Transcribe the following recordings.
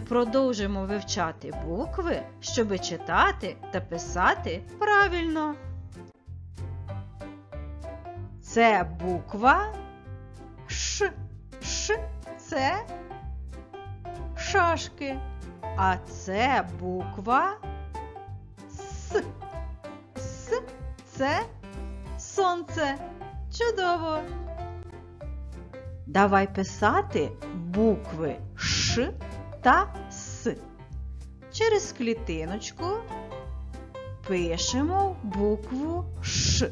продовжимо вивчати букви, щоби читати та писати правильно. Це буква Ш. Ш це шашки. А це буква С. С це сонце. Чудово! Давай писати букви Ш та С. Через клітиночку пишемо букву Ш.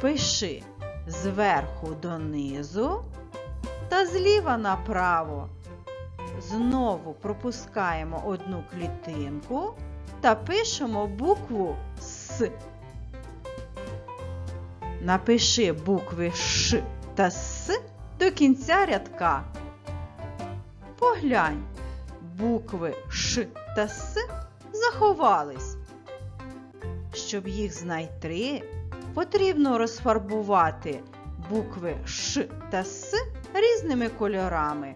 Пиши зверху донизу та зліва направо. Знову пропускаємо одну клітинку та пишемо букву С. Напиши букви Ш та С до кінця рядка. Поглянь, букви Ш та С заховались. Щоб їх знайти, потрібно розфарбувати букви Ш та С різними кольорами.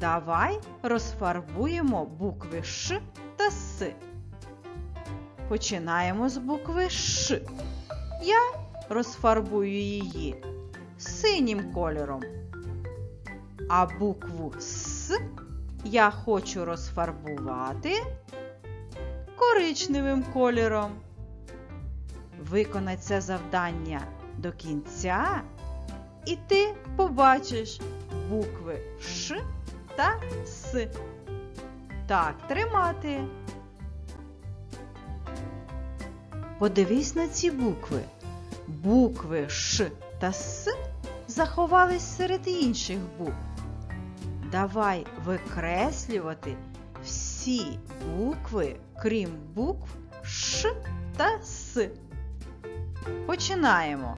Давай розфарбуємо букви Ш та С. Починаємо з букви Ш. Я розфарбую її синім кольором. А букву С я хочу розфарбувати коричневим кольором. Виконай це завдання до кінця, і ти побачиш букви Ш та С. Так, тримати. Подивись на ці букви. Букви Ш та С заховались серед інших букв. Давай викреслювати всі букви, крім букв Ш та С. Починаємо.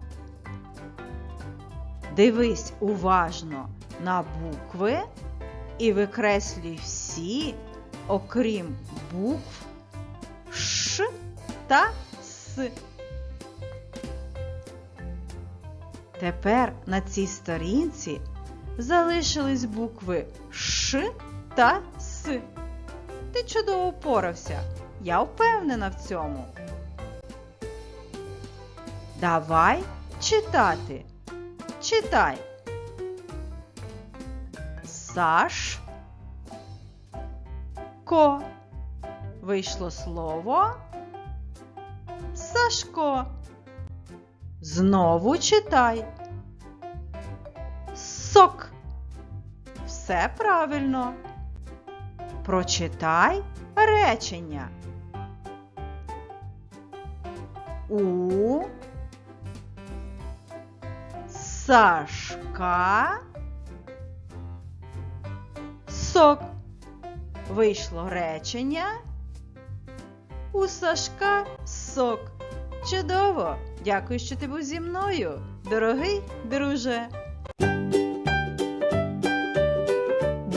Дивись уважно на букви і викреслюй всі, окрім букв Ш та С. Тепер на цій сторінці залишились букви Ш та С. Ти чудово впорався. Я впевнена в цьому. Давай читати. Читай. Саш. Ко. Вийшло слово. Сашко. Знову читай. Все правильно. Прочитай речення. У Сашка сок. Вийшло речення. У Сашка сок. Чудово! Дякую, що ти був зі мною, дорогий друже.